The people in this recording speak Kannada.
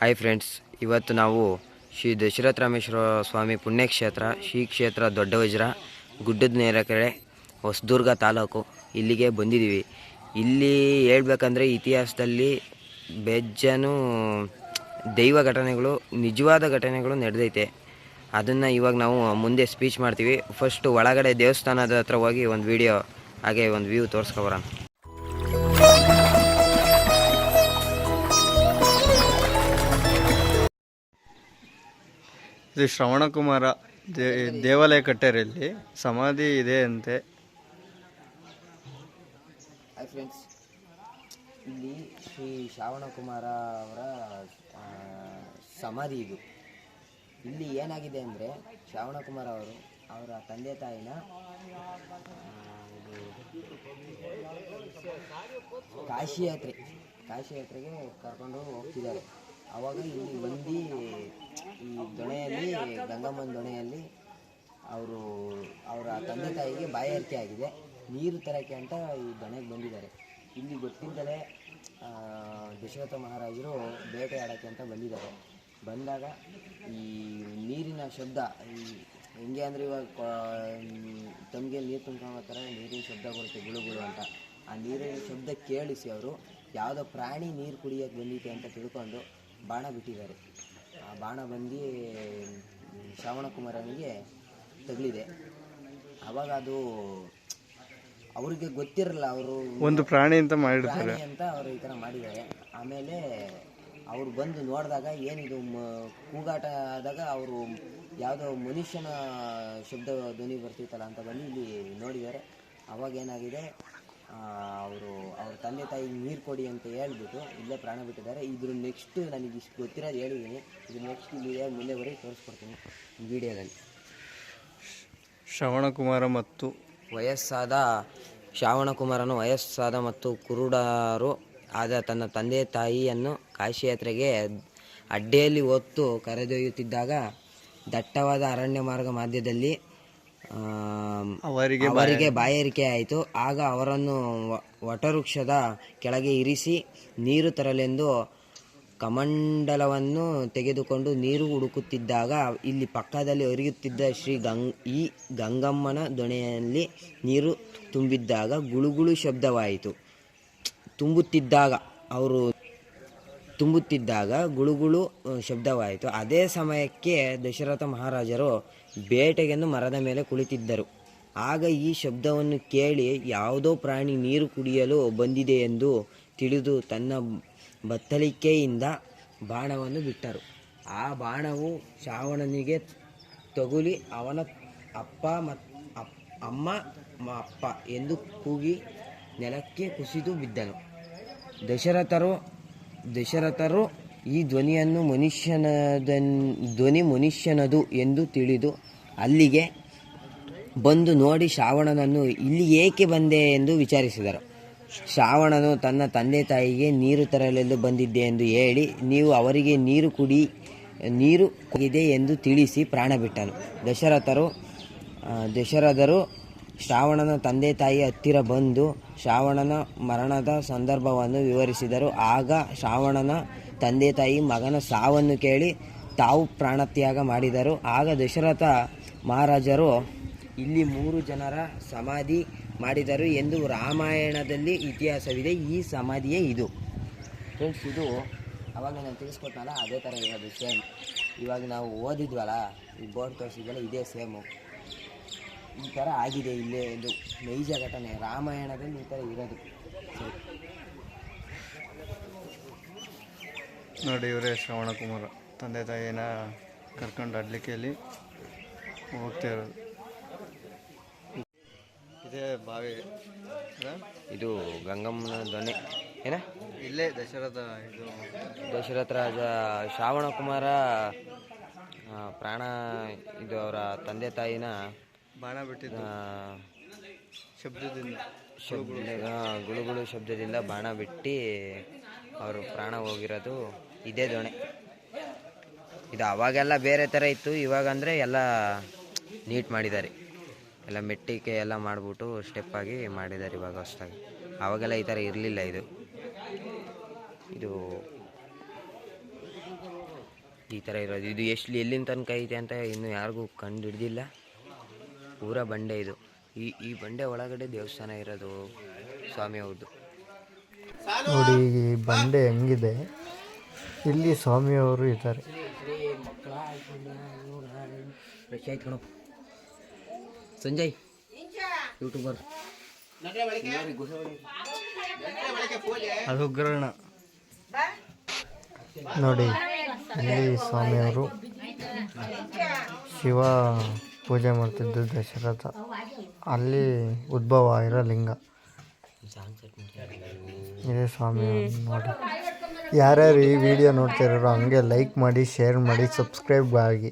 ಹಾಯ್ ಫ್ರೆಂಡ್ಸ್ ಇವತ್ತು ನಾವು ಶ್ರೀ ದಶರಥ ರಾಮೇಶ್ವರ ಸ್ವಾಮಿ ಪುಣ್ಯಕ್ಷೇತ್ರ, ಶ್ರೀ ಕ್ಷೇತ್ರ ದೊಡ್ಡ ವಜ್ರ ಗುಡ್ಡದ ನೇರಕೆರೆ ಹೊಸದುರ್ಗ ತಾಲೂಕು ಇಲ್ಲಿಗೆ ಬಂದಿದ್ದೀವಿ. ಇಲ್ಲಿ ಹೇಳ್ಬೇಕಂದ್ರೆ ಇತಿಹಾಸದಲ್ಲಿ ಬೆಜ್ಜನು ದೈವ ಘಟನೆಗಳು, ನಿಜವಾದ ಘಟನೆಗಳು ನಡೆದೈತೆ. ಅದನ್ನು ಇವಾಗ ನಾವು ಮುಂದೆ ಸ್ಪೀಚ್ ಮಾಡ್ತೀವಿ. ಫಸ್ಟ್ ಒಳಗಡೆ ದೇವಸ್ಥಾನದ ಹತ್ರ ಹೋಗಿ ಒಂದು ವಿಡಿಯೋ ಹಾಗೆ ಒಂದು ವ್ಯೂ ತೋರಿಸ್ಕೊಬರೋಣ. ಇದು ಶ್ರವಣಕುಮಾರ ದೇ, ದೇವಾಲಯ ಕಟ್ಟೆರಲ್ಲಿ ಸಮಾಧಿ ಇದೆ ಅಂತೆ. ಹಾಯ್ ಫ್ರೆಂಡ್ಸ್ ಇಲ್ಲಿ ಶ್ರೀ ಶ್ರಾವಣಕುಮಾರ ಅವರ ಸಮಾಧಿ ಇದು. ಇಲ್ಲಿ ಏನಾಗಿದೆ ಅಂದರೆ ಶ್ರಾವಣಕುಮಾರ ಅವರು ಅವರ ತಂದೆ ತಾಯಿನ ಕಾಶಿ ಯಾತ್ರೆ, ಕಾಶಿ ಯಾತ್ರೆಗೆ ಕರ್ಕೊಂಡು ಹೋಗ್ತಿದ್ದಾರೆ. ಅವಾಗ ಇಲ್ಲಿ ಬಂದು ಈ ದೊಣೆಯಲ್ಲಿ, ಗಂಗಮ್ಮನ ದೊಣೆಯಲ್ಲಿ ಅವರು, ಅವರ ತಂದೆ ತಾಯಿಗೆ ಬಾಯಾರಿಕೆ ಆಗಿದೆ. ನೀರು ತರಕ್ಕೆ ಅಂತ ಈ ದೊಣೆಗೆ ಬಂದಿದ್ದಾರೆ. ಇಲ್ಲಿ ಗೊತ್ತಿದ್ದಲೇ ದಶರಥ ಮಹಾರಾಜರು ಬೇಟೆ ಆಡೋಕ್ಕೆ ಅಂತ ಬಂದಿದ್ದಾರೆ. ಬಂದಾಗ ಈ ನೀರಿನ ಶಬ್ದ, ಈ ಹೆಂಗೆ ಅಂದರೆ ಇವಾಗ ತಮಗೆ ನೀರು ತುಂಬ್ಕೊಳ್ಬೇಕಾದ್ರೆ ನೀರಿನ ಶಬ್ದ ಬರುತ್ತೆ ಗುಳುಗುಳು ಗುಳು ಅಂತ. ಆ ನೀರಿನ ಶಬ್ದ ಕೇಳಿಸಿ ಅವರು, ಯಾವುದೋ ಪ್ರಾಣಿ ನೀರು ಕುಡಿಯೋಕ್ಕೆ ಬಂದಿದೆ ಅಂತ ತಿಳ್ಕೊಂಡು ಬಾಣ ಬಿಟ್ಟಿದ್ದಾರೆ. ಆ ಬಾಣ ಬಂದು ಶ್ರಾವಣಕುಮಾರನಿಗೆ ತಗಲಿದೆ. ಆವಾಗ ಅದು ಅವರಿಗೆ ಗೊತ್ತಿರಲ್ಲ ಅವರು ಒಂದು ಪ್ರಾಣಿ ಅಂತ ಮಾಡಿರ್ತಾರೆ. ಪ್ರಾಣಿ ಅಂತ ಅವರು ಈ ಥರ ಮಾಡಿದ್ದಾರೆ. ಆಮೇಲೆ ಅವ್ರು ಬಂದು ನೋಡಿದಾಗ ಏನಿದು ಮ ಕೂಗಾಟ ಆದಾಗ ಅವರು ಯಾವುದೋ ಮನುಷ್ಯನ ಶಬ್ದ ಧ್ವನಿ ಬರ್ತಿತ್ತಲ್ಲ ಅಂತ ಬಂದು ಇಲ್ಲಿ ನೋಡಿದ್ದಾರೆ. ಅವಾಗ ಏನಾಗಿದೆ ಅವರು ಅವ್ರ ತಂದೆ ತಾಯಿ ನೀರು ಕೊಡಿ ಅಂತ ಹೇಳ್ಬಿಟ್ಟು ಇಲ್ಲೇ ಪ್ರಾಣ ಬಿಟ್ಟಿದ್ದಾರೆ. ಇದ್ರ ನೆಕ್ಸ್ಟ್ ನನಗೆ ಇಷ್ಟು ಗೊತ್ತಿರೋದು ಹೇಳಿದ್ದೀನಿ ಇದು ನೆಕ್ಸ್ಟ್ ಇಲ್ಲಿ ಮುಂದೆ ಬರೀ ತೋರಿಸ್ಕೊಡ್ತೀನಿ ವಿಡಿಯೋದಲ್ಲಿ. ಶ್ರವಣಕುಮಾರ ಮತ್ತು ವಯಸ್ಸಾದ ಶ್ರಾವಣಕುಮಾರನು ವಯಸ್ಸಾದ ಮತ್ತು ಕುರುಡರು ಆದ ತನ್ನ ತಂದೆ ತಾಯಿಯನ್ನು ಕಾಶಿಯಾತ್ರೆಗೆ ಅಡ್ಡೆಯಲ್ಲಿ ಹೊತ್ತು ಕರೆದೊಯ್ಯುತ್ತಿದ್ದಾಗ ದಟ್ಟವಾದ ಅರಣ್ಯ ಮಾರ್ಗ ಮಧ್ಯದಲ್ಲಿ ಅವರಿಗೆ ಅವರಿಗೆ ಬಾಯಾರಿಕೆ. ಆಯಿತು. ಆಗ ಅವರನ್ನು ವಟವೃಕ್ಷದ ಕೆಳಗೆ ಇರಿಸಿ ನೀರು ತರಲೆಂದು ಕಮಂಡಲವನ್ನು ತೆಗೆದುಕೊಂಡು ನೀರು ಹುಡುಕುತ್ತಿದ್ದಾಗ ಇಲ್ಲಿ ಪಕ್ಕದಲ್ಲಿ ಹರಿಯುತ್ತಿದ್ದ ಶ್ರೀ ಗಂಗ್ ಈ ಗಂಗಮ್ಮನ ದೊಣೆಯಲ್ಲಿ ನೀರು ತುಂಬಿದ್ದಾಗ ಗುಳುಗುಳು ಶಬ್ದವಾಯಿತು. ತುಂಬುತ್ತಿದ್ದಾಗ ಅವರು ತುಂಬುತ್ತಿದ್ದಾಗ ಗುಳುಗುಳು ಶಬ್ದವಾಯಿತು. ಅದೇ ಸಮಯಕ್ಕೆ ದಶರಥ ಮಹಾರಾಜರು ಬೇಟೆಗೆಂದು ಮರದ ಮೇಲೆ ಕುಳಿತಿದ್ದರು. ಆಗ ಈ ಶಬ್ದವನ್ನು ಕೇಳಿ ಯಾವುದೋ ಪ್ರಾಣಿ ನೀರು ಕುಡಿಯಲು ಬಂದಿದೆ ಎಂದು ತಿಳಿದು ತನ್ನ ಬತ್ತಲಿಕೆಯಿಂದ ಬಾಣವನ್ನು ಬಿಟ್ಟರು. ಆ ಬಾಣವು ಶ್ರಾವಣನಿಗೆ ತಗುಲಿ ಅವನ ಅಪ್ಪ ಮತ್ ಅಮ್ಮ ಅಪ್ಪ ಎಂದು ಕೂಗಿ ನೆಲಕ್ಕೆ ಕುಸಿದು ಬಿದ್ದನು. ದಶರಥರು ದಶರಥರು ಈ ಧ್ವನಿಯನ್ನು ಮನುಷ್ಯನದ ಧ್ವನಿ ಮನುಷ್ಯನದು ಎಂದು ತಿಳಿದು ಅಲ್ಲಿಗೆ ಬಂದು ನೋಡಿ ಶ್ರಾವಣನನ್ನು ಇಲ್ಲಿ ಏಕೆ ಬಂದೆ ಎಂದು ವಿಚಾರಿಸಿದರು. ಶ್ರಾವಣನು ತನ್ನ ತಂದೆ ತಾಯಿಗೆ ನೀರು ತರಲೆಂದು ಬಂದಿದ್ದೆ ಎಂದು ಹೇಳಿ, ನೀವು ಅವರಿಗೆ ನೀರು ಕುಡಿ, ನೀರು ಇದೆ ಎಂದು ತಿಳಿಸಿ ಪ್ರಾಣ ಬಿಟ್ಟನು. ದಶರಥರು ದಶರಥರು ಶ್ರಾವಣನ ತಂದೆ ತಾಯಿ ಹತ್ತಿರ ಬಂದು ಶ್ರಾವಣನ ಮರಣದ ಸಂದರ್ಭವನ್ನು ವಿವರಿಸಿದರು. ಆಗ ಶ್ರಾವಣನ ತಂದೆ ತಾಯಿ ಮಗನ ಸಾವನ್ನು ಕೇಳಿ ತಾವು ಪ್ರಾಣತ್ಯಾಗ ಮಾಡಿದರು. ಆಗ ದಶರಥ ಮಹಾರಾಜರು ಇಲ್ಲಿ ಮೂರು ಜನರ ಸಮಾಧಿ ಮಾಡಿದರು ಎಂದು ರಾಮಾಯಣದಲ್ಲಿ ಇತಿಹಾಸವಿದೆ. ಈ ಸಮಾಧಿಯೇ ಇದು. ಫ್ರೆಂಡ್ಸ್, ಇದು ಅವಾಗ ನಾನು ತಿಳಿಸ್ಕೊಟ್ನಲ್ಲ, ಅದೇ ಥರ ಇರೋದು ಸೇಮ್. ಇವಾಗ ನಾವು ಓದಿದ್ವಲ್ಲ, ಈ ಬೋರ್ಡ್ ತೋರಿಸಿದ್ವಲ್ಲ, ಇದೇ ಸೇಮು. ಈ ಥರ ಆಗಿದೆ ಇಲ್ಲೇ ಇದು ನೈಜ ಘಟನೆ. ರಾಮಾಯಣದಲ್ಲಿ ಈ ಥರ ಇರೋದು. ಸರಿ ನೋಡಿ ಇವರೇ ಶ್ರವಣಕುಮಾರ. ತಂದೆ ತಾಯಿನ ಕರ್ಕೊಂಡು ಅಡ್ಲಿಕೆಯಲ್ಲಿ ಹೋಗ್ತಾ ಇರೋದು ಇದೇ ಬಾವಿ. ಇದು ಗಂಗಮ್ಮನ ಧ್ವನಿ. ಏನ? ಇಲ್ಲೇ ದಶರಥ ಇದು. ದಶರಥ ರಾಜ ಶ್ರಾವಣ ಕುಮಾರ ಪ್ರಾಣ ಇದು ಅವರ ತಂದೆ ತಾಯಿನ ಬಾಣ ಬಿಟ್ಟಿದ್ದ. ಶಬ್ದದಿಂದ. ಶಬ್ದ ಗುಳುಗುಳು ಶಬ್ದದಿಂದ ಬಾಣ ಬಿಟ್ಟು ಅವರು ಪ್ರಾಣ ಹೋಗಿರೋದು. ಇದೇ ದೋಣೆ. ಇದು ಅವಾಗೆಲ್ಲ ಬೇರೆ ಥರ ಇತ್ತು, ಇವಾಗಂದರೆ ಎಲ್ಲ ನೀಟ್ ಮಾಡಿದ್ದಾರೆ. ಎಲ್ಲ ಮೆಟ್ಟಿಗೆ ಎಲ್ಲ ಮಾಡಿಬಿಟ್ಟು ಸ್ಟೆಪ್ಪಾಗಿ ಮಾಡಿದ್ದಾರೆ ಇವಾಗ ಅಷ್ಟಾಗಿ. ಅವಾಗೆಲ್ಲ ಈ ಥರ ಇರಲಿಲ್ಲ ಇದು. ಇದು ಈ ಥರ ಇರೋದು. ಇದು ಎಷ್ಟು ಎಲ್ಲಿನ ತನಕ ಐತೆ ಅಂತ ಇನ್ನೂ ಯಾರಿಗೂ ಕಂಡು ಹಿಡ್ದಿಲ್ಲ ಪೂರ ಬಂಡೆ ಇದು. ಈ ಈ ಬಂಡೆ ಒಳಗಡೆ ದೇವಸ್ಥಾನ ಇರೋದು ಸ್ವಾಮಿ ಅವ್ರದ್ದು ನೋಡಿ ಬಂಡೆ ಹೆಂಗಿದೆ? ಇಲ್ಲಿ ಸ್ವಾಮಿಯವರು ಇದ್ದಾರೆ. ಸಂಜಯ್ ಯೂಟ್ಯೂಬರ್. ಅದು ಉಗ್ರಣ ನೋಡಿ ಇಲ್ಲಿ ಸ್ವಾಮಿಯವರು ಶಿವ ಪೂಜೆ ಮಾಡ್ತಿದ್ದು ದಶರಥ. ಅಲ್ಲಿ ಉದ್ಭವ ಇರೋ ಲಿಂಗ. ಇದೇ ಸ್ವಾಮಿ ನೋಡಿ. ಯಾರ್ಯಾರು ಈ ವಿಡಿಯೋ ನೋಡ್ತಿರೋ ಹಂಗೆ ಲೈಕ್ ಮಾಡಿ ಶೇರ್ ಮಾಡಿ ಸಬ್ಸ್ಕ್ರೈಬ್ ಆಗಿ.